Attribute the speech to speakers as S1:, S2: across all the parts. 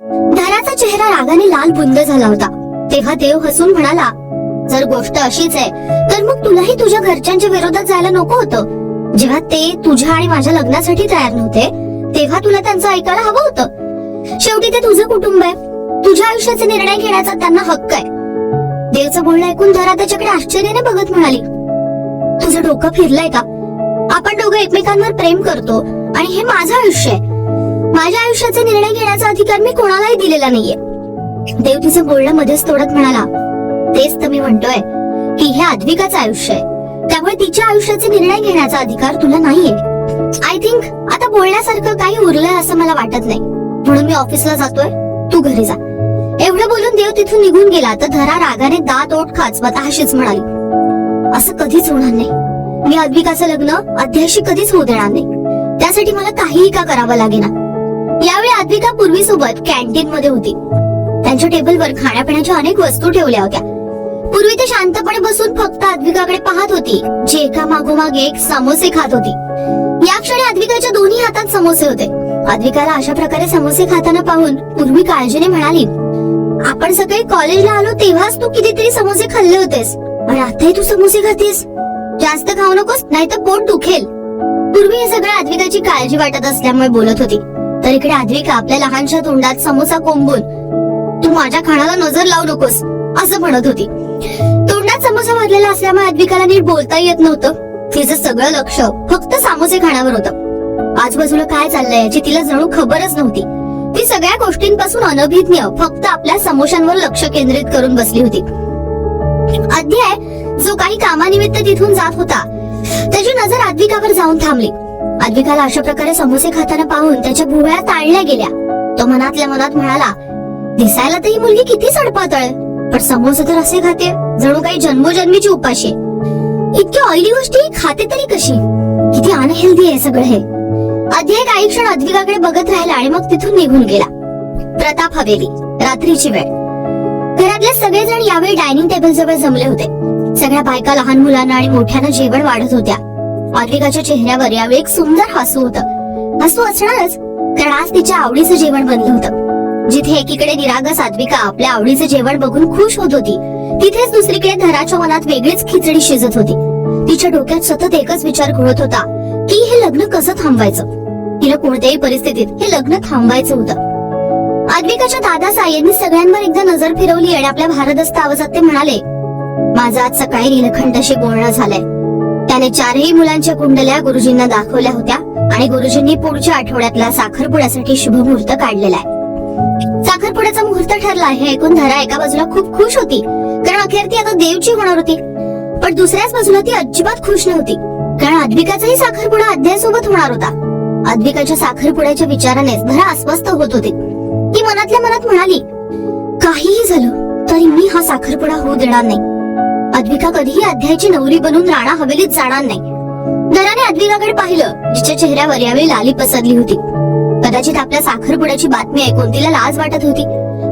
S1: धराचा चेहरा रागाने लाल बुंद झाला होता. तेव्हा देव हसून म्हणाला जर गोष्ट अशीच आहे तर मग तुलाही तुझ्या घरच्यांच्या विरोधात जायला नको होतं. जेव्हा ते तुझ्या आणि माझ्या लग्नासाठी तयार नव्हते तेव्हा तुला त्यांचं ऐकायला हवं होतं. शेवटी ते तुझं कुटुंब आहे. तुझ्या आयुष्याचे निर्णय घेण्याचा त्यांना हक्क आहे. देवचं बोलणं ऐकून धरा त्याच्याकडे आश्चर्याने बघत म्हणाली तुझं डोकं फिरलंय का? आपण दोघं एकमेकांवर प्रेम करतो आणि हे माझं आयुष्य आहे. माझ्या आयुष्याचे निर्णय घेण्याचा अधिकार मी कोणालाही दिलेला नाहीये. देव तिचं बोलणं मध्येच तोडत म्हणाला. तेच तर मी म्हणतोय की हे आद्विकाचं आयुष्य आहे. त्यामुळे तिच्या आयुष्याचे निर्णय घेण्याचा अधिकार तुला नाहीये. आय थिंक आता बोलण्यासारखं काही उरलंय असं मला वाटत नाही. म्हणून मी ऑफिसला जातोय. तू घरी जा. एवढं बोलून देव तिथून निघून गेला तर धरा रागाने दात ओठ खाचवत स्वतःशीच म्हणाली. असं कधीच होणार नाही. मी अद्विकाचं लग्न अध्याशी कधीच होऊ देणार नाही. त्यासाठी मला काहीही का करावं लागेना? यावेळी पूर्वी पूर्वीसोबत कॅन्टीन मध्ये होती. त्यांच्या टेबलवर खाण्यापिण्याच्या अनेक वस्तू ठेवल्या होत्या. पूर्वी ते शांतपणे बसून फक्त अद्विकाकडे पाहत होती जी एका मागोमाग एक समोसे खात होती. या क्षणी अद्विकाच्या दोन्ही हातात समोसे होते. अद्विकाला अशा प्रकारे समोसे खाताना पाहून पूर्वी काळजीने म्हणाली आपण सकाळी कॉलेजला आलो तेव्हाच तू कितीतरी समोसे खाल्ले होतेस. आणि आताही तू समोसे खातेस जास्त खाऊ नकोस नाहीतर पोट दुखेल. पूर्वी हे सगळं अद्विकाची काळजी वाटत असल्यामुळे बोलत होती. तर इकडे अद्विका आपल्या लहानशा तोंडात समोसा कोंबून. तू माझ्या खाण्याला नजर लावू नकोस असं म्हणत होती. तोंडात समोसा भरलेला असल्यामुळे अद्विकाला नीट बोलता येत नव्हतं. तिचं सगळं लक्ष फक्त सामोसे खाण्यावर होतं. आजूबाजूला काय चाललंय याची तिला जणू खबरच नव्हती. ती सगळ्या गोष्टींपासून अनभिज्ञ फक्त आपल्या समोशांवर लक्ष केंद्रित करून बसली होती. अध्याय जो काही कामानिमित्त तिथून जात होता त्याची नजर अद्विकावर जाऊन थांबली. अद्विकाला अशा प्रकारे समोसे खाताना पाहून त्याच्या भुवया ताळल्या गेल्या. तो मनातल्या मनात म्हणाला दिसायला तर ही मुलगी किती सडपातळ. पण समोसे तर असे खाते जणू काही जन्मोजन्मीची उपाशी. इतकी ऑइली गोष्टी खाते तरी कशी? किती अनहेल्दी आहे सगळं हे. अध्याय काही क्षण अद्विकाकडे बघत राहिला आणि मग तिथून निघून गेला. प्रताप हवेली रात्रीची वेळ. घरातले सगळेजण यावेळी डायनिंग टेबल जवळ जमले होते. सगळ्या बायका लहान मुलांना आणि मोठ्यांना जेवण वाढत होत्या. अद्विकाच्या चेहऱ्यावर यावेळी एक सुंदर हसू होतं. हसू असणारच कारण आज तिच्या आवडीचं जेवण बनलं होतं. जिथे एकीकडे निरागस सात्विका आपल्या आवडीचं जेवण बघून खुश होत होती तिथेच दुसरीकडे धराच्या मनात वेगळीच खिचडी शिजत होती. तिच्या डोक्यात सतत एकच विचार घोळत होता की हे लग्न कसं थांबवायचं? तिला कोणत्याही परिस्थितीत हे लग्न थांबवायचं होतं. आद्विकाच्या दादा सायांनी सगळ्यांवर एकदा नजर फिरवली आणि आपल्या भारदस्त आवाजात ते म्हणाले माझं आज सकाळी नीलखंठशी बोलणं झालंय. त्याने चारही मुलांच्या कुंडल्या गुरुजींना दाखवल्या होत्या आणि गुरुजींनी पुढच्या आठवड्यातला साखरपुड्यासाठी शुभ मुहूर्त काढलेला आहे. साखरपुड्याचा मुहूर्त ठरला हे ऐकून धरा एका बाजूला खूप खुश होती. कारण अखेर ती आता देवची होणार होती. पण दुसऱ्याच बाजूला ती अजिबात खुश नव्हती. कारण अद्विकाचाही साखरपुडा अध्यायासोबत होणार होता. अद्विकाच्या साखरपुड्याच्या विचारानेच धरा अस्वस्थ होत होती. ती मनातल्या मनात म्हणाली काहीही झालं तरी मी हा साखरपुडा होऊ देणार नाही. अद्विका कधीही अध्यायाची नवरी बनून राणा हवेलीत जाणार नाही. दराने अद्विकाकडे पाहिलं जिच्या चेहऱ्यावर यावेळी लाली पसरली होती. कदाचित आपल्या साखरपुड्याची बातमी ऐकून तिला लाज वाटत होती.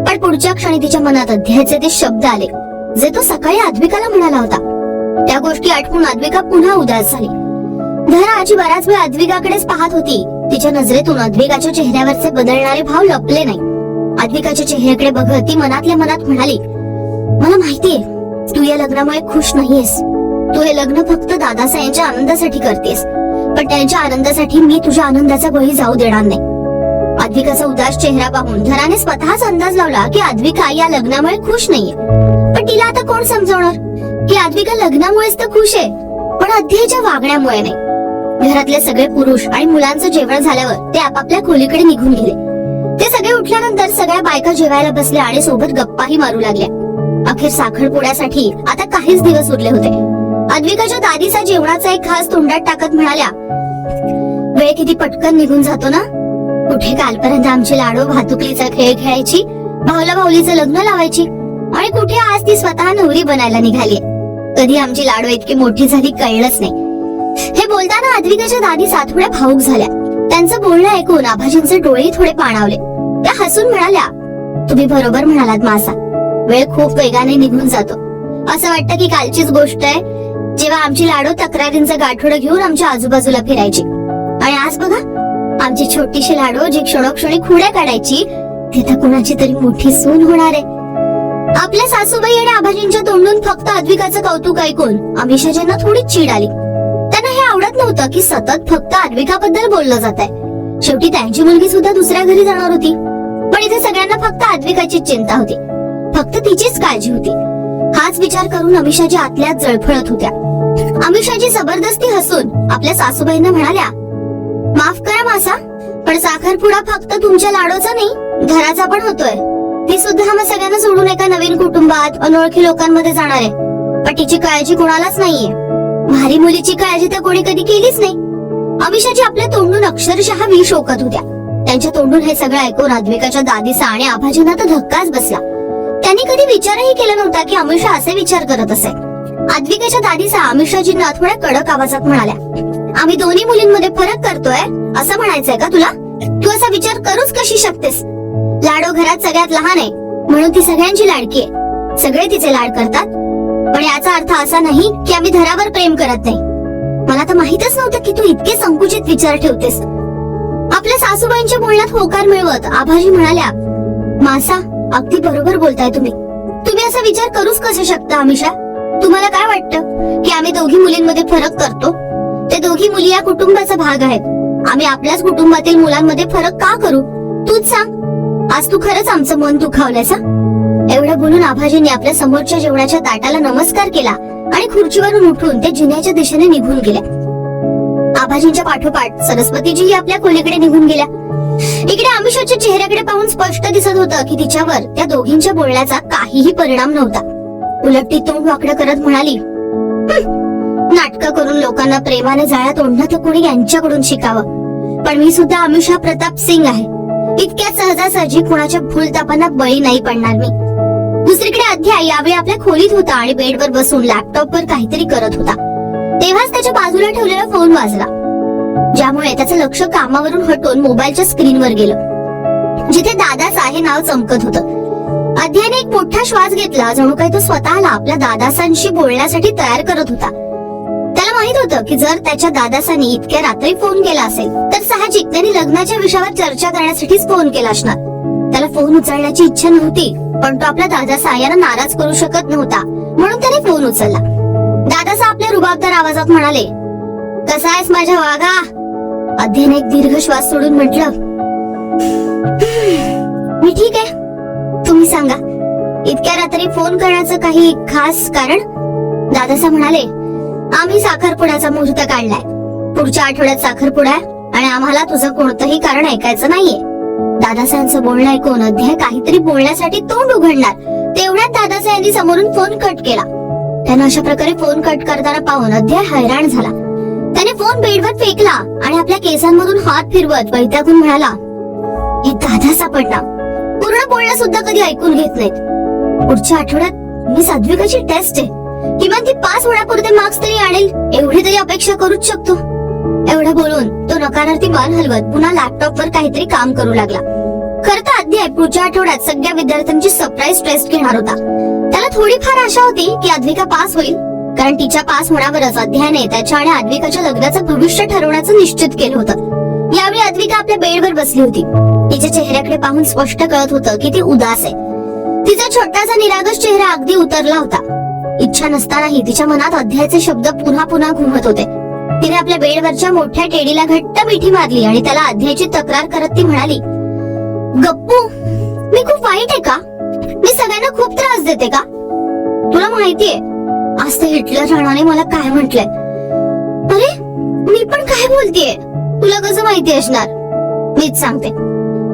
S1: पण पुढच्या क्षणी तिच्या मनात अध्यायाचे ते शब्द आले जे तो सकाळी अद्विकाला म्हणाला होता. त्या गोष्टी आठवून अद्विका पुन्हा उदास झाली. धरा आजी बराच वेळ अद्विकाकडेच पाहत होती. तिच्या नजरेतून अद्विकाच्या चेहऱ्यावरचे बदलणारे भाव लपले नाही. अद्विकाच्या चेहऱ्याकडे बघत ती मनातल्या मनात म्हणाली मला माहितीये तू या लग्नामुळे खुश नाहीयेस. तू हे लग्न फक्त दादासाहेबांच्या आनंदासाठी करतेस. पण त्यांच्या आनंदासाठी मी तुझ्या आनंदाचा बळी जाऊ देणार नाही. आद्विकाचा उदास चेहरा पाहून धराने स्वतःच अंदाज लावला की आद्विका या लग्नामुळे खुश नाहीये. पण तिला आता कोण समजवणार? की आद्विका लग्नामुळेच तर खुश आहे पण अध्ययाच्या वागण्यामुळे नाही. घरातले सगळे पुरुष आणि मुलांचं जेवण झाल्यावर ते आपापल्या खोलीकडे निघून गेले. ते सगळे उठल्यानंतर सगळ्या बायका जेवायला बसल्या आणि सोबत गप्पाही मारू लागल्या. अखेर साखरपुड्यासाठी आता काहीच दिवस उरले होते. अद्विकाच्या दादीचा जेवणाचा एक खास तोंडात टाकत म्हणाल्या वेळ किती पटकन निघून जातो ना? कुठे कालपर्यंत आमची लाडो भातुकलीचा खेळ खेळायची भावला भाऊलीचं लग्न लावायची आणि कुठे आज ती स्वतः नवरी बनायला निघाली? कधी आमची लाडो इतकी मोठी झाली कळलंच नाही. हे बोलताना अद्विकाच्या दादी साथोड्या भाऊक झाल्या. त्यांचं बोलणं ऐकून आभाजींचे डोळे थोडे पाणावले. त्या हसून म्हणाल्या तुम्ही बरोबर म्हणालात मासा. वेळ खूप वेगाने निघून जातो. असं वाटतं की कालचीच गोष्ट आहे. जेव्हा आमची लाडो तक्रारींचं गाठोडं घेऊन आमच्या आजूबाजूला फिरायची. आणि आज बघा आमची छोटीशी लाडो जी क्षणोक्षणी खुड्या काढायची तिथं कोणाची तरी मोठी सून होणार आहे. आपल्या सासूबाई आणि आभाजींच्या तोंडून फक्त अद्विकाचं कौतुक ऐकून अमिषाजींना थोडी चीड आली. त्यांना हे आवडत नव्हतं की सतत फक्त अद्विकाबद्दल बोललं जात आहे शेवटी त्यांची मुलगी सुद्धा दुसऱ्या घरी जाणार होती. पण इथे सगळ्यांना फक्त अद्विकाचीच चिंता होती. फक्त तिचीच काळजी होती. हाच विचार करून अमिषाजी आतल्या जळफळत होत्या. अमिषाजी जबरदस्ती हसून आपल्या सासूबाईंना म्हणाल्या माफ करा मासा पण साखरपुडा फक्त तुमच्या लाडोचा नाही घराचा पण होतोय. ती सुद्धा मग सगळ्यांना सोडून एका नवीन कुटुंबात अनोळखी लोकांमध्ये जाणार आहे. पण तिची काळजी कोणालाच नाहीये. भारी मुलीची काळजी तर कोणी कधी केलीच नाही. अमिषाजी आपल्या तोंडून अक्षरशः विष ओकत होत्या. त्यांच्या तोंडून हे सगळं ऐकून अद्विकाच्या दादीचा आणि आभाजींना तर धक्काच बसला. त्यांनी कधी विचारही केला नव्हता की अमिषा असे विचार करत असे. अद्विकाच्या दादीचा अमिषाजींना थोड्या कडक आवाजात म्हणाल्या आम्ही दोन्ही मुलींमध्ये फरक करतोय? असं म्हणायचंय का तुला? तू असा विचार करूच कशी शकतेस? लाडो घरात सगळ्यात लहान आहे म्हणून ती सगळ्यांची लाडकी आहे. सगळे तिचे लाड करतात. पण याचा अर्थ असा नाही की आम्ही धरावर प्रेम करत नाही. मला तर माहितच नव्हतं की तू इतके संकुचित विचार ठेवतेस. आपल्या सासूबाईंच्या बोलण्यात होकार मिळवत आभाजी म्हणाल्या मासा अगदी बरोबर बोलताय तुम्ही. तुम्ही असा विचार करूच कसे शकता अमिषा? तुम्हाला काय वाटतं की आम्ही दोघी मुलींमध्ये फरक करतो? ते दोघी मुली या कुटुंबाचा भाग आहेत. आम्ही आपल्याच कुटुंबातील मुलांमध्ये फरक का करू? तूच सांग. आज तू खरंच आमचं मन दुखावलंयस एवढं बोलून आभाजींनी आपल्या समोरच्या जेवणाच्या ताटाला नमस्कार केला आणि खुर्चीवरून उठून ते जिन्याच्या दिशेने निघून गेल्या आभाजींच्या पाठोपाठ सरस्वतीजीही आपल्या खोलीकडे निघून गेल्या. इकडे अमिषाच्या चेहऱ्याकडे पाहून स्पष्ट दिसत होतं की तिच्यावर त्या दोघींच्या बोलण्याचा काहीही परिणाम नव्हता. उलट ती तोंड वाकडं करत म्हणाली नाटक करून लोकांना प्रेमाने जाळ्यात ओढणं तर कोणी यांच्याकडून शिकावं. पण मी सुद्धा अमिषा प्रताप सिंग आहे. इतक्या सहजासहजी कुणाच्या भूलतापांना बळी नाही पडणार मी. दुसरीकडे अध्याय यावेळी आपल्या खोलीत होता आणि बेडवर बसून लॅपटॉपवर काहीतरी करत होता. तेव्हाच त्याच्या बाजूला ठेवलेला फोन वाजला. ज्यामुळे त्याचं लक्ष कामावरून हटून मोबाईलच्या स्क्रीनवर गेलं. जिथे दादासा हे नाव चमकत होतं. अध्यायाने एक मोठा श्वास घेतला जणू काही तो स्वतःला आपल्या दादासांशी बोलण्यासाठी तयार करत होता. त्याला माहीत होतं की जर त्याच्या दादासांनी इतक्या रात्री फोन केला असेल तर साहजिक त्यांनी लग्नाच्या विषयावर चर्चा करण्यासाठीच फोन केला असणार. त्याला फोन उचलण्याची इच्छा नव्हती पण तो आपल्या दादासा यांना नाराज करू शकत नव्हता म्हणून त्याने फोन उचलला. दादासा आपल्या रुबाबदार आवाजात म्हणाले कसा आहेस माझ्या वागा अध्ययन एक दीर्घ श्वास सोडून म्हटलं. मी ठीक आहे. तुम्ही सांगा इतक्या रात्री फोन करण्याचं काही खास कारण? दादासा म्हणाले आम्ही साखरपुड्याचा मुहूर्त काढलाय. पुढच्या आठवड्यात साखरपुडा आणि आम्हाला तुझं कोणतंही कारण ऐकायचं नाहीये. दादासाहेबांचं बोलणं ऐकून अध्याय काहीतरी बोलण्यासाठी तोंड उघडणार. तेवढ्यात दादासाहेब यांनी समोरून फोन कट केला. त्यानं अशा प्रकारे फोन कट करताना पाहून अध्याय हैराण झाला. त्याने फोन बेडवर फेकला आणि आपल्या केसांमधून हात फिरवत वैतागून म्हणाला हे दादा सापडला. पूर्ण बोलणं सुद्धा कधी ऐकून घेत नाहीत. पुढच्या आठवड्यात मी साध्विकाची टेस्ट आहे. किमान ती पाच वेळापुरते मार्क्स तरी आणेल एवढी तरी अपेक्षा करूच शकतो. एवढं बोलून तो नकारार्थी मान हलवत पुन्हा लॅपटॉपवर काहीतरी काम करू लागला. खर तर अध्याय पुढच्या आठवड्यात सगळ्या विद्यार्थ्यांची सरप्राईज टेस्ट घेणार होता. त्याला थोडीफार आशा होती की अद्विका पास होईल कारण तिच्या पास होण्यावरच अध्यायाने त्याच्या आणि अद्विकाच्या लग्नाचं भविष्य ठरवण्याचं निश्चित केलं होतं. यावेळी अद्विका आपल्या बेडवर बसली होती. तिच्या चेहऱ्याकडे पाहून स्पष्ट कळत होतं की ती उदास आहे. तिचा छोटासा निरागस चेहरा अगदी उतरला होता. इच्छा नसतानाही तिच्या मनात अध्यायाचे शब्द पुन्हा पुन्हा घुमत होते. तिने आपल्या बेडवरच्या मोठ्या टेडीला घट्ट मिठी मारली आणि त्याला अध्यायाची तक्रार करत ती म्हणाली गप्पू मी खूप वाईट आहे का? मी सगळ्यांना खूप त्रास देते का? तुला माहितीये आज त्या हिटलर राणाने मला काय म्हटलंय? अरे मी पण काय बोलतेय? तुला कसं माहिती असणार? मीच सांगते.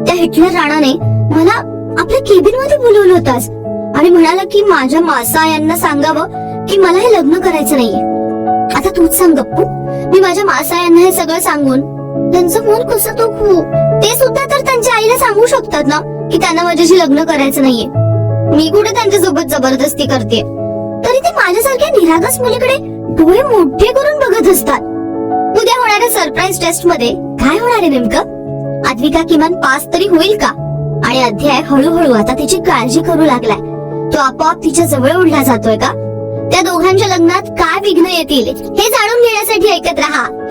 S1: त्या हिटलर राणाने मला आपल्या केबिनमध्ये बोलवलं होतं आणि म्हणाला की माझ्या मासा यांना सांगावं की मला हे लग्न करायचं नाहीये. आता तूच सांग गप्पू. मी माझ्या मासा यांना हे सगळं सांगून त्यांचं मन कसं तो खूप ते सुद्धा तर त्यांच्या आईला सांगू शकतात ना की त्यांना माझ्याशी लग्न करायचं नाहीये. मी कुठे त्यांच्यासोबत जबरदस्ती करते तरी ते माझ्यासारख्या निरागस मुलीकडे डोळे मोठे करून बघत असतात. उद्या होणाऱ्या सरप्राईज टेस्टमध्ये काय होणार आहे नेमकं? अद्विका किमान पास तरी होईल का? आणि अध्याय हळूहळू आता तिची काळजी करू लागलाय. तो आपोआप तिच्या जवळ उडला जातोय का? त्या दोघांच्या लग्नात काय विघ्न येतील हे जाणून घेण्यासाठी ऐकत राहा.